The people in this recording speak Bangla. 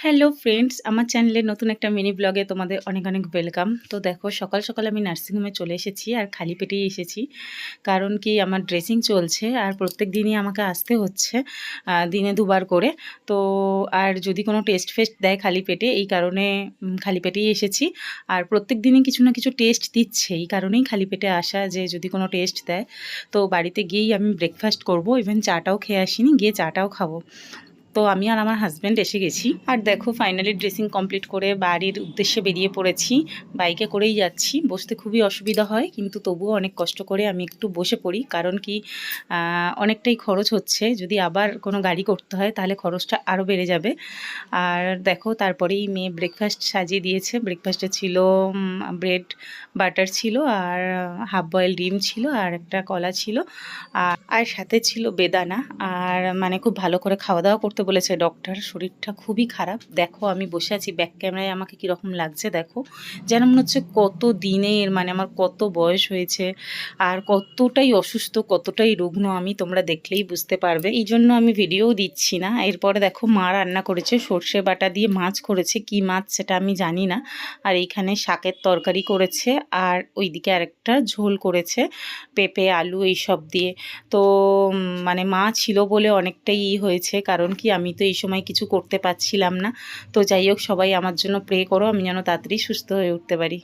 হ্যালো ফ্রেন্ডস আমার চ্যানেলের নতুন একটা মিনি ব্লগে তোমাদের অনেক অনেক ওয়েলকাম তো দেখো, সকাল সকাল আমি নার্সিংহোমে চলে এসেছি আর খালি পেটেই এসেছি। কারণ কি, আমার ড্রেসিং চলছে আর প্রত্যেক দিনই আমাকে আসতে হচ্ছে দিনে দুবার করে। তো, আর যদি কোনো টেস্ট ফেস্ট দেয় খালি পেটে, এই কারণে খালি পেটেই এসেছি। আর প্রত্যেক দিনই কিছু না কিছু টেস্ট দিচ্ছে, এই কারণেই খালি পেটে আসা যে যদি কোনো টেস্ট দেয়। তো বাড়িতে গিয়েই আমি ব্রেকফাস্ট করব ইভেন চাটাও খেয়ে আসিনি, গিয়ে চাটাও খাব। তো আমি আর আমার হাজব্যান্ড এসে গেছি। আর দেখো ফাইনালি ড্রেসিং কমপ্লিট করে বাড়ির উদ্দেশ্যে বেরিয়ে পড়েছি। বাইকে করেই যাচ্ছি। বসতে খুবই অসুবিধা হয়, কিন্তু তবুও অনেক কষ্ট করে আমি একটু বসে পড়ি। কারণ কি অনেকটাই খরচ হচ্ছে। যদি আবার কোনো গাড়ি করতে হয়, তাহলে খরচটা আরও বেড়ে যাবে। আর দেখো, তারপরেই মেয়ে ব্রেকফাস্ট সাজিয়ে দিয়েছে। ব্রেকফাস্টে ছিল ব্রেড বাটার ছিল, আর হাফ বয়েল ডিম ছিল, আর একটা কলা ছিল। আর আর সাথে ছিল বেদানা। আর মানে খুব ভালো করে খাওয়া দাওয়া করতে বলেছে, ডক্টর, শরীরটা খুবই খারাপ। দেখো, আমি বসে আছি ব্যাক ক্যামেরায় আমাকে কীরকম লাগছে দেখো। যেন মনে হচ্ছে কত দিনের মানে আমার কত বয়স হয়েছে, আর কতটাই অসুস্থ, কতটাই রুগ্ন, আমি তোমরা দেখলেই বুঝতে পারবে। এই জন্য আমি ভিডিওও দিচ্ছি না। এরপরে দেখো, মা রান্না করেছে, সর্ষে বাটা দিয়ে মাছ করেছে। কি মাছ সেটা আমি জানি না। আর এইখানে শাকের তরকারি করেছে, আর ওইদিকে আরেকটা ঝোল করেছে, পেঁপে, আলু, এইসব দিয়ে। তো মানে মা ছিল বলে অনেকটাই ই হয়েছে, কারণ কি আমি তো এই সময় কিছু করতে পারছিলাম না। তো যাই হোক, সবাই আমার জন্য প্রে করো, আমি যেন তাড়াতাড়ি সুস্থ হয়ে উঠতে পারি।